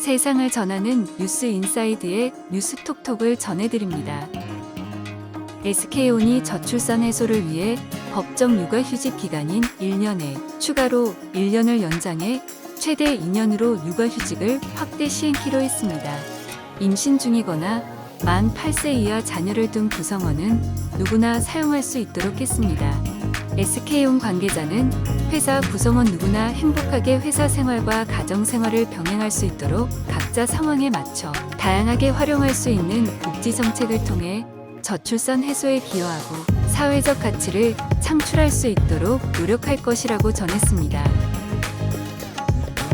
세상을 전하는 뉴스 인사이드의 뉴스톡톡을 전해드립니다. SK온이 저출산 해소를 위해 법정 육아휴직 기간인 1년에 추가로 1년을 연장해 최대 2년으로 육아휴직을 확대 시행키로 했습니다. 임신 중이거나 만 8세 이하 자녀를 둔 구성원은 누구나 사용할 수 있도록 했습니다. SK온 관계자는 회사 구성원 누구나 행복하게 회사 생활과 가정 생활을 병행할 수 있도록 각자 상황에 맞춰 다양하게 활용할 수 있는 복지 정책을 통해 저출산 해소에 기여하고 사회적 가치를 창출할 수 있도록 노력할 것이라고 전했습니다.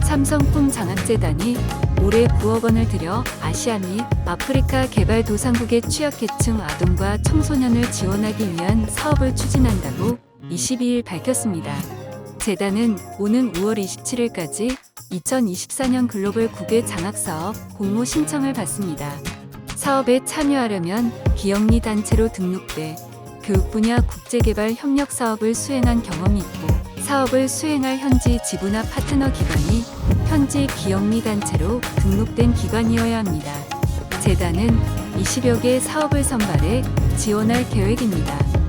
삼성품 장학재단이 올해 9억 원을 들여 아시아 및 아프리카 개발도상국의 취약계층 아동과 청소년을 지원하기 위한 사업을 추진한다고 22일 밝혔습니다. 재단은 오는 5월 27일까지 2024년 글로벌 국외 장학사업 공모 신청을 받습니다. 사업에 참여하려면 비영리 단체로 등록돼 교육 분야 국제개발 협력 사업을 수행한 경험이 있고 사업을 수행할 현지 지부나 파트너 기관이 현지 비영리 단체로 등록된 기관이어야 합니다. 재단은 20여 개 사업을 선발해 지원할 계획입니다.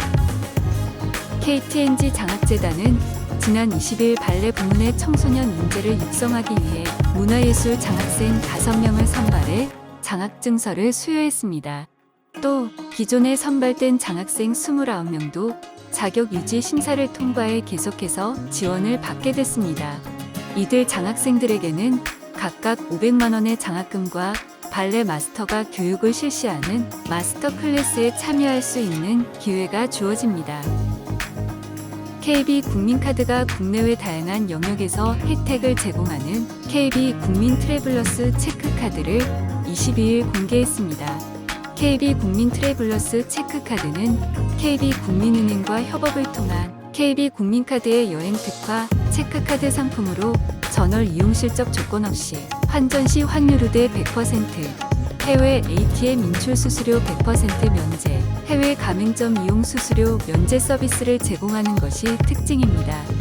KTNG 장학재단은 지난 20일 발레 부문의 청소년 인재를 육성하기 위해 문화예술 장학생 5명을 선발해 장학증서를 수여했습니다. 또 기존에 선발된 장학생 29명도 자격 유지 심사를 통과해 계속해서 지원을 받게 됐습니다. 이들 장학생들에게는 각각 500만 원의 장학금과 발레 마스터가 교육을 실시하는 마스터 클래스에 참여할 수 있는 기회가 주어집니다. KB 국민카드가 국내외 다양한 영역에서 혜택을 제공하는 KB 국민 트래블러스 체크카드를 22일 공개했습니다. KB 국민 트래블러스 체크카드는 KB 국민은행과 협업을 통한 KB 국민카드의 여행 특화 체크카드 상품으로 전월 이용 실적 조건 없이 환전 시 환율 우대 100%, 해외 ATM 인출 수수료 100% 면제, 해외 가맹점 이용 수수료 면제 서비스를 제공하는 것이 특징입니다.